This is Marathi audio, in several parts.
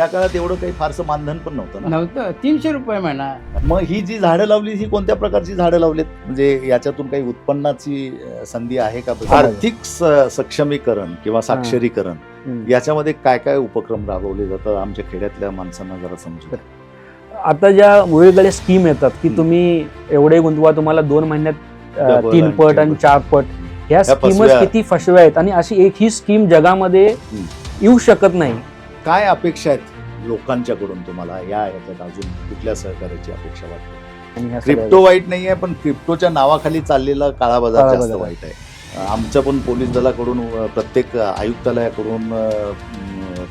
त्या काळात एवढं काही फारसं मानधन पण नव्हतं ना नव्हतं तीनशे रुपये म्हणा मग ही जी झाडं लावली ही कोणत्या प्रकारची झाडं लावलीत म्हणजे याच्यातून काही उत्पन्नाची अं, संधी आहे का आर्थिक स- सक्षमीकरण किंवा साक्षरीकरण. याच्यामध्ये काय काय उपक्रम राबवले जातात आमच्या खेड्यातल्या माणसांना जरा समजू. आता ज्या वेगवेगळ्या स्कीम येतात की हम्म. तुम्ही एवढे गुंतवा तुम्हाला दोन महिन्यात अ, Double तीन आणि पट आणि triple. चार पट ह्या ह्या स्कीमच फसव्या. किती फसव्या आहेत आणि अशी एकही स्कीम जगामध्ये. येऊ शकत नाही काय अपेक्षा आहेत लोकांच्याकडून तुम्हाला? या ह्याच्यात अजून कुठल्या सहकार्याची अपेक्षा वाटते? क्रिप्टो वाईट नाहीये पण क्रिप्टोच्या नावाखाली चाललेला काळा बाजार जास्त. वाईट आहे. आमचं पण पोलीस दलाकडून प्रत्येक आयुक्तालयाकडून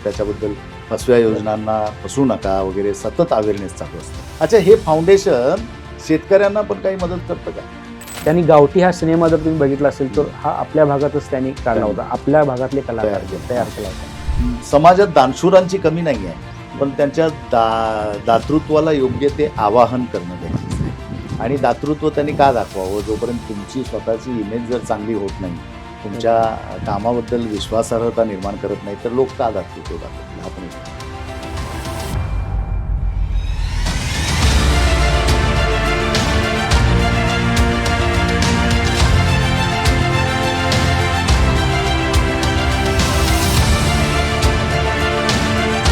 त्याच्याबद्दल फसव्या योजनांना फसू नका वगैरे सतत अवेअरनेस चालू असतं. अच्छा हे फाउंडेशन शेतकऱ्यांना पण काही मदत करतं का? त्यांनी गावठी हा सिनेमा जर तुम्ही बघितला असेल तर हा आपल्या भागातच त्यांनी काढला होता. आपल्या भागातले कलाकार तयार. केला. तयार केला होता. समाजात दानशूरांची कमी नाही आहे पण त्यांच्या दा दातृत्वाला योग्य ते आवाहन करणं गरजेचं आहे. आणि दातृत्व त्यांनी का दाखवावं? जोपर्यंत तुमची स्वतःची इमेज जर चांगली होत नाही तुमच्या कामाबद्दल विश्वासार्हता निर्माण करत नाही तर लोक का दाखवतो दाखवतील? आपण